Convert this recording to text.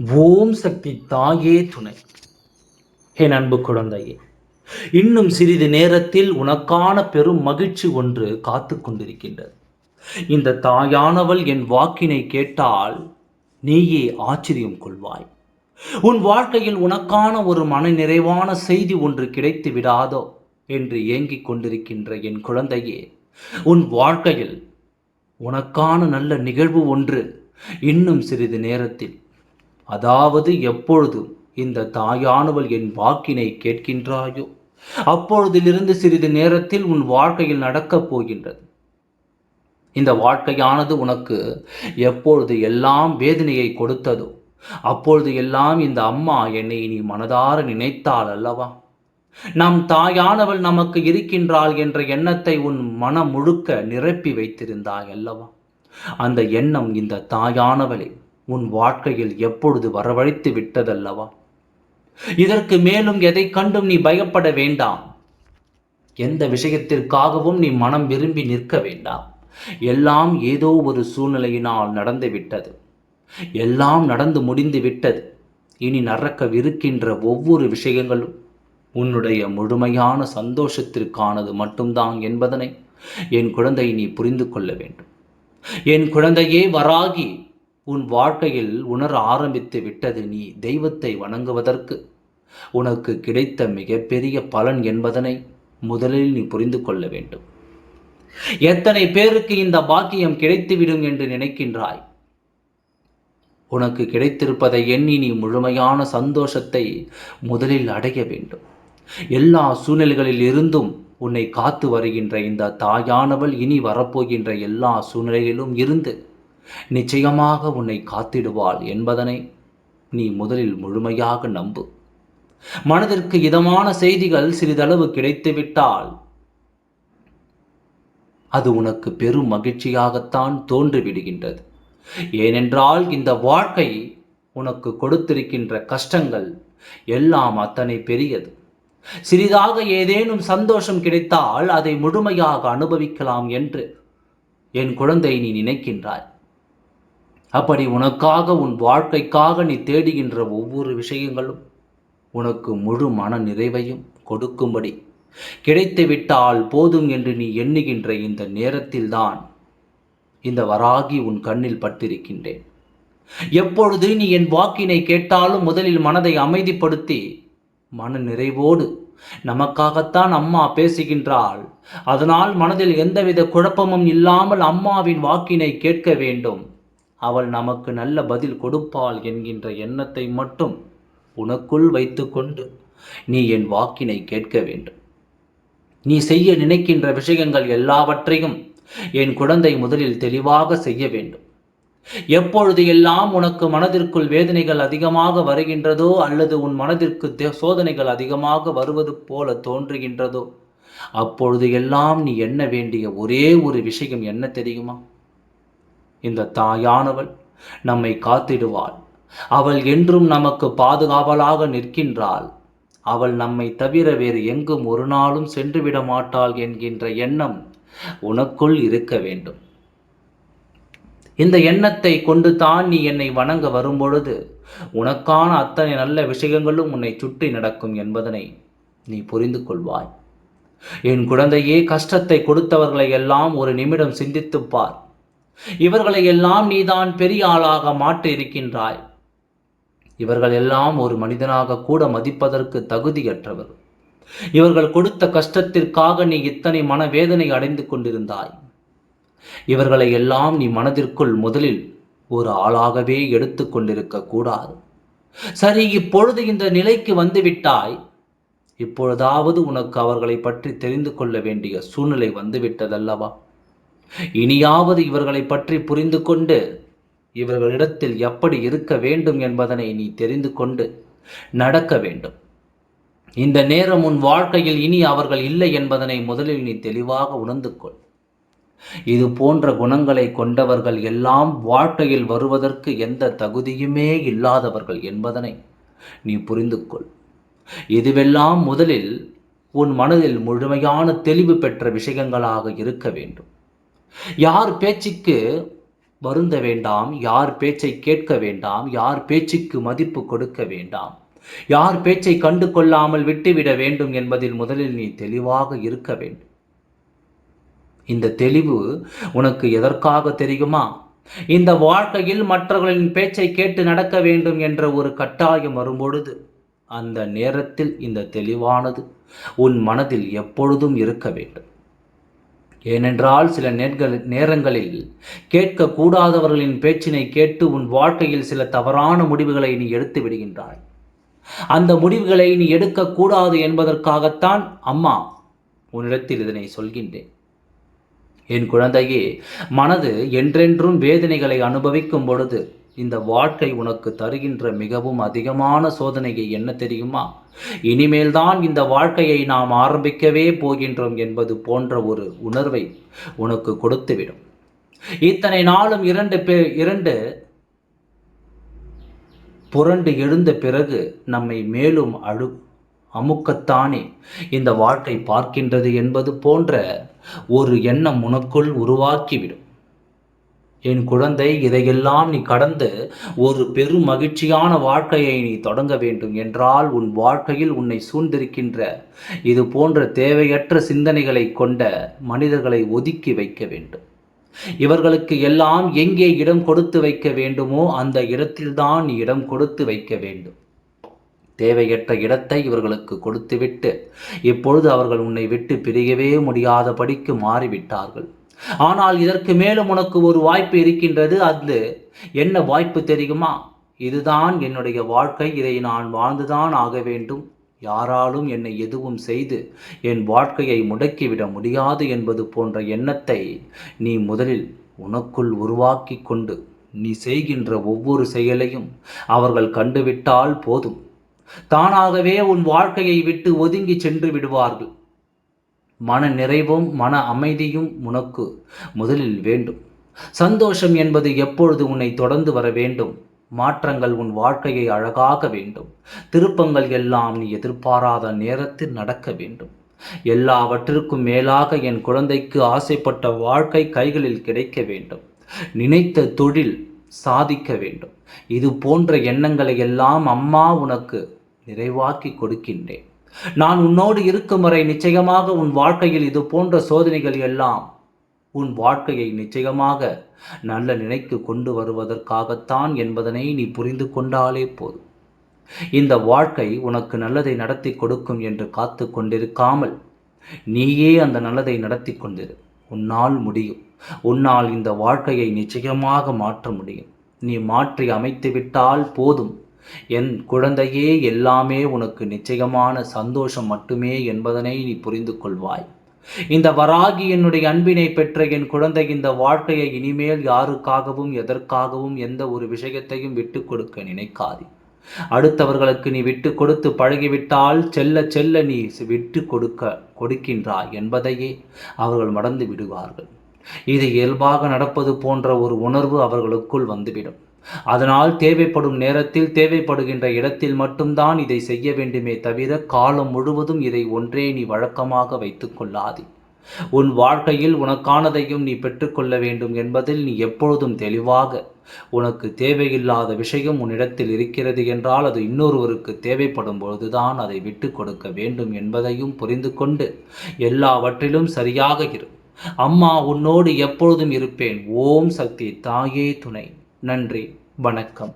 ஓம் சக்தி தாயே துணை. என் அன்பு குழந்தையே இன்னும் சிறிது நேரத்தில் உனக்கான பெரும் மகிழ்ச்சி ஒன்று காத்து கொண்டிருக்கின்றது. இந்த தாயானவள் என் வாக்கினை கேட்டால் நீயே ஆச்சரியம் கொள்வாய். உன் வாழ்க்கையில் உனக்கான ஒரு மன நிறைவான செய்தி ஒன்று கிடைத்து விடாதோ என்று ஏங்கிக் கொண்டிருக்கின்ற என் குழந்தையே உன் வாழ்க்கையில் உனக்கான நல்ல நிகழ்வு ஒன்று இன்னும் சிறிது நேரத்தில் அதாவது எப்பொழுது இந்த தாயானவள் என் வாக்கினை கேட்கின்றாயோ? அப்பொழுதிலிருந்து சிறிது நேரத்தில் உன் வாழ்க்கையில் நடக்கப் போகின்றது. இந்த வாழ்க்கையானது உனக்கு எப்பொழுது எல்லாம் வேதனையை கொடுத்ததோ அப்பொழுது எல்லாம் இந்த அம்மா என்னை நீ மனதார நினைத்தாள் அல்லவா? நம் தாயானவள் நமக்கு இருக்கின்றாள் என்ற எண்ணத்தை உன் மனம் முழுக்க நிரப்பி வைத்திருந்தாய் அல்லவா? அந்த எண்ணம் இந்த தாயானவளே உன் வாழ்க்கையில் எப்பொழுது வரவழைத்து விட்டதல்லவா? இதற்கு மேலும் எதை கண்டும் நீ பயப்பட வேண்டாம். எந்த விஷயத்திற்காகவும் நீ மனம் விரும்பி நிற்க வேண்டாம். எல்லாம் ஏதோ ஒரு சூழ்நிலையினால் நடந்து விட்டது. எல்லாம் நடந்து முடிந்து விட்டது. இனி நடக்கவிருக்கின்ற ஒவ்வொரு விஷயங்களும் உன்னுடைய முழுமையான சந்தோஷத்திற்கானது மட்டும்தான் என்பதனை என் குழந்தை நீ புரிந்து கொள்ள வேண்டும். என் குழந்தையே வராகி உன் வாழ்க்கையில் உணர ஆரம்பித்து விட்டது நீ தெய்வத்தை வணங்குவதற்கு. உனக்கு கிடைத்த மிகப்பெரிய பலன் என்பதனை முதலில் நீ புரிந்து கொள்ள வேண்டும். எத்தனை பேருக்கு இந்த பாக்கியம் கிடைத்துவிடும் என்று நினைக்கின்றாய்? உனக்கு கிடைத்திருப்பதை எண்ணி நீ முழுமையான சந்தோஷத்தை முதலில் அடைய வேண்டும். எல்லா சூழ்நிலைகளில் இருந்தும் உன்னை காத்து வருகின்ற இந்த தாயானவள் இனி வரப்போகின்ற எல்லா சூழ்நிலையிலும் இருந்து நிச்சயமாக உன்னை காத்திடுவாள் என்பதனை நீ முதலில் முழுமையாக நம்பு. மனதிற்கு இதமான செய்திகள் சிறிதளவு கிடைத்துவிட்டால் அது உனக்கு பெரும் மகிழ்ச்சியாகத்தான் தோன்றிவிடுகின்றது. ஏனென்றால் இந்த வாழ்க்கை உனக்கு கொடுத்திருக்கின்ற கஷ்டங்கள் எல்லாம் அத்தனை பெரியது. சிறிதாக ஏதேனும் சந்தோஷம் கிடைத்தால் அதை முழுமையாக அனுபவிக்கலாம் என்று என் குழந்தை நீ நினைக்கின்றாய். அப்படி உனக்காக உன் வாழ்க்கைக்காக நீ தேடுகின்ற ஒவ்வொரு விஷயங்களும் உனக்கு முழு மன நிறைவையும் கொடுக்கும்படி. கிடைத்துவிட்டால் போதும் என்று நீ எண்ணுகின்ற இந்த நேரத்தில்தான் இந்த வராகி உன் கண்ணில் பட்டிருக்கின்றேன். எப்பொழுது நீ என் வாக்கினை கேட்டாலும் முதலில் மனதை அமைதிப்படுத்தி மன நிறைவோடு நமக்காகத்தான் அம்மா பேசுகின்றாள். அதனால் மனதில் எந்தவித குழப்பமும் இல்லாமல் அம்மாவின் வாக்கினை கேட்க வேண்டும். அவள் நமக்கு நல்ல பதில் கொடுப்பாள் என்கின்ற எண்ணத்தை மட்டும் உனக்குள் வைத்துக்கொண்டு நீ என் வாக்கினை கேட்க வேண்டும். நீ செய்ய நினைக்கின்ற விஷயங்கள் எல்லாவற்றையும் என் குழந்தை முதலில் தெளிவாக செய்ய வேண்டும். எப்பொழுது எல்லாம் உனக்கு மனதிற்குள் வேதனைகள் அதிகமாக வருகின்றதோ அல்லது உன் மனதிற்கு தே- சோதனைகள் அதிகமாக வருவது போல தோன்றுகின்றதோ அப்பொழுது எல்லாம் நீ எண்ண வேண்டிய ஒரே ஒரு விஷயம் என்ன தெரியுமா? இந்த தாயானவள் நம்மை காத்திடுவாள். அவள் என்றும் நமக்கு பாதுகாவலாக நிற்கின்றாள். அவள் நம்மை தவிர வேறு எங்கும் ஒரு நாளும் சென்றுவிட மாட்டாள் என்கின்ற எண்ணம் உனக்குள் இருக்க வேண்டும். இந்த எண்ணத்தை கொண்டு தான் நீ என்னை வணங்க வரும்பொழுது உனக்கான அத்தனை நல்ல விஷயங்களும் உன்னை சுற்றி நடக்கும் என்பதனை நீ புரிந்து கொள்வாய். என் குழந்தையே கஷ்டத்தை கொடுத்தவர்களை எல்லாம் ஒரு நிமிடம் சிந்தித்துப்பார் இவர்களை எல்லாம் நீதான் பெரிய ஆளாக மாற்றி இருக்கின்றாய் இவர்கள் எல்லாம் ஒரு மனிதனாக கூட மதிப்பதற்கு தகுதியற்றவர். இவர்கள் கொடுத்த கஷ்டத்திற்காக நீ இத்தனை மனவேதனை அடைந்து கொண்டிருந்தாய். இவர்களை எல்லாம் நீ மனதிற்குள் முதலில் ஒரு ஆளாகவே எடுத்து கொண்டிருக்க கூடாது. சரி இப்பொழுது இந்த நிலைக்கு வந்துவிட்டாய். இப்பொழுதாவது உனக்கு அவர்களை பற்றி தெரிந்து கொள்ள வேண்டிய சூழ்நிலை வந்துவிட்டதல்லவா? இனியாவது இவர்களை பற்றி புரிந்து கொண்டு இவர்களிடத்தில் எப்படி இருக்க வேண்டும் என்பதனை நீ தெரிந்து கொண்டு நடக்க வேண்டும். இந்த நேரம் உன் வாழ்க்கையில் இனி அவர்கள் இல்லை என்பதனை முதலில் நீ தெளிவாக உணர்ந்து கொள். இது போன்ற குணங்களை கொண்டவர்கள் எல்லாம் வாழ்க்கையில் வருவதற்கு எந்த தகுதியுமே இல்லாதவர்கள் என்பதனை நீ புரிந்து கொள். இதுவெல்லாம் முதலில் உன் மனதில் முழுமையான தெளிவு பெற்ற விஷயங்களாக இருக்க வேண்டும். யார் பேச்சுக்கு வருந்த வேண்டாம் யார் பேச்சை கேட்க வேண்டாம் யார் பேச்சுக்கு மதிப்பு கொடுக்க வேண்டாம். யார் பேச்சை கண்டு கொள்ளாமல் விட்டுவிட வேண்டும் என்பதில் முதலில் நீ தெளிவாக இருக்க வேண்டும். இந்த தெளிவு உனக்கு எதற்காக தெரியுமா? இந்த வாழ்க்கையில் மற்றவர்களின் பேச்சை கேட்டு நடக்க வேண்டும் என்ற ஒரு கட்டாயம் வரும்பொழுது அந்த நேரத்தில் இந்த தெளிவானது உன் மனதில் எப்பொழுதும் இருக்க வேண்டும். ஏனென்றால் சில நேர்கள் நேரங்களில் கேட்கக்கூடாதவர்களின் பேச்சினை கேட்டு உன் வாழ்க்கையில் சில தவறான முடிவுகளை நீ எடுத்து விடுகின்றாய். அந்த முடிவுகளை நீ எடுக்கக்கூடாது என்பதற்காகத்தான் அம்மா உன்னிடத்தில் இதனை சொல்கின்றேன். என் குழந்தையே மனது என்றென்றும் வேதனைகளை அனுபவிக்கும் பொழுது இந்த வாழ்க்கை உனக்கு தருகின்ற மிகவும் அதிகமான சோதனையை என்ன தெரியுமா? இனிமேல்தான் இந்த வாழ்க்கையை நாம் ஆரம்பிக்கவே போகின்றோம் என்பது போன்ற ஒரு உணர்வை உனக்கு கொடுத்துவிடும். இத்தனை நாளும் இரண்டு பே இரண்டு புரண்டு எழுந்த பிறகு நம்மை மேலும் அழு அமுக்கத்தானே இந்த வாழ்க்கை பார்க்கின்றது என்பது போன்ற ஒரு எண்ணம் உனக்குள் உருவாக்கிவிடும். என் குழந்தை இதையெல்லாம் நீ கடந்து ஒரு பெரும் மகிழ்ச்சியான வாழ்க்கையை நீ தொடங்க வேண்டும் என்றால் உன் வாழ்க்கையில் உன்னை சூழ்ந்திருக்கின்ற இது போன்ற தேவையற்ற சிந்தனைகளை கொண்ட மனிதர்களை ஒதுக்கி வைக்க வேண்டும். இவர்களுக்கு எல்லாம் எங்கே இடம் கொடுத்து வைக்க வேண்டுமோ அந்த இடத்தில்தான் நீ இடம் கொடுத்து வைக்க வேண்டும். தேவையற்ற இடத்தை இவர்களுக்கு கொடுத்துவிட்டு இப்பொழுது அவர்கள் உன்னை விட்டு பிரியவே முடியாதபடிக்கு மாறிவிட்டார்கள். ஆனால் இதற்கு மேலும் உனக்கு ஒரு வாய்ப்பு இருக்கின்றது. அது என்ன வாய்ப்பு தெரியுமா? இதுதான் என்னுடைய வாழ்க்கை. இதை நான் வாழ்ந்துதான் ஆக வேண்டும். யாராலும் என்னை எதுவும் செய்து என் வாழ்க்கையை முடக்கிவிட முடியாது என்பது போன்ற எண்ணத்தை நீ முதலில் உனக்குள் உருவாக்கி கொண்டு நீ செய்கின்ற ஒவ்வொரு செயலையும் அவர்கள் கண்டுவிட்டால் போதும். தானாகவே உன் வாழ்க்கையை விட்டு ஒதுங்கி சென்று விடுவார்கள். மன நிறைவும் மன அமைதியும் உனக்கு முதலில் வேண்டும். சந்தோஷம் என்பது எப்பொழுது உன்னை தொடர்ந்து வர வேண்டும்? மாற்றங்கள் உன் வாழ்க்கையை அழகாக வேண்டும். திருப்பங்கள் எல்லாம் நீ எதிர்பாராத நேரத்தில் நடக்க வேண்டும். எல்லாவற்றிற்கும் மேலாக என் குழந்தைக்கு ஆசைப்பட்ட வாழ்க்கை கைகளில் கிடைக்க வேண்டும். நினைத்த தொழில் சாதிக்க வேண்டும். இது போன்ற எண்ணங்களை எல்லாம் அம்மா உனக்கு நிறைவாக்கி கொடுக்கின்றேன். நான் உன்னோடு இருக்கும் வரை நிச்சயமாக உன் வாழ்க்கையில் இது போன்ற சோதனைகள் எல்லாம் உன் வாழ்க்கையை நிச்சயமாக நல்ல நினைக்கு கொண்டு வருவதற்காகத்தான் என்பதனை நீ புரிந்து கொண்டாலே போதும். இந்த வாழ்க்கை உனக்கு நல்லதை நடத்தி கொடுக்கும் என்று காத்து கொண்டிருக்காமல் நீயே அந்த நல்லதை நடத்தி கொண்டிரு. உன்னால் முடியும். உன்னால் இந்த வாழ்க்கையை நிச்சயமாக மாற்ற முடியும். நீ மாற்றி அமைத்து விட்டால் போதும். என் குழந்தையே எல்லாமே உனக்கு நிச்சயமான சந்தோஷம் மட்டுமே என்பதனை நீ புரிந்து கொள்வாய். இந்த வராகி என்னுடைய அன்பினை பெற்ற என் குழந்தை இந்த வாழ்க்கையை இனிமேல் யாருக்காகவும் எதற்காகவும் எந்த ஒரு விஷயத்தையும் விட்டு கொடுக்க நினைக்காது. அடுத்தவர்களுக்கு நீ விட்டு கொடுத்து பழகிவிட்டால் செல்ல செல்ல நீ விட்டு கொடுக்க கொடுக்கின்றாய் என்பதையே அவர்கள் மறந்து விடுவார்கள். இது இயல்பாக நடப்பது போன்ற ஒரு உணர்வு அவர்களுக்குள் வந்துவிடும். அதனால் தேவைப்படும் நேரத்தில் தேவைப்படுகின்ற இடத்தில் மட்டும்தான் இதை செய்ய வேண்டுமே தவிர காலம் முழுவதும் இதை ஒன்றே நீ வழக்கமாக வைத்துக்கொள்ளாது உன் வாழ்க்கையில் உனக்கானதையும் நீ பெற்றுக்கொள்ள வேண்டும் என்பதில் நீ எப்பொழுதும் தெளிவாக உனக்கு தேவையில்லாத விஷயம் உன்னிடத்தில் இருக்கிறது என்றால் அது இன்னொருவருக்கு தேவைப்படும் பொழுதுதான் அதை விட்டு கொடுக்க வேண்டும் என்பதையும் புரிந்து கொண்டு எல்லாவற்றிலும் சரியாக இரு. அம்மா உன்னோடு எப்பொழுதும் இருப்பேன். ஓம் சக்தி தாயே துணை. நன்றி வணக்கம்.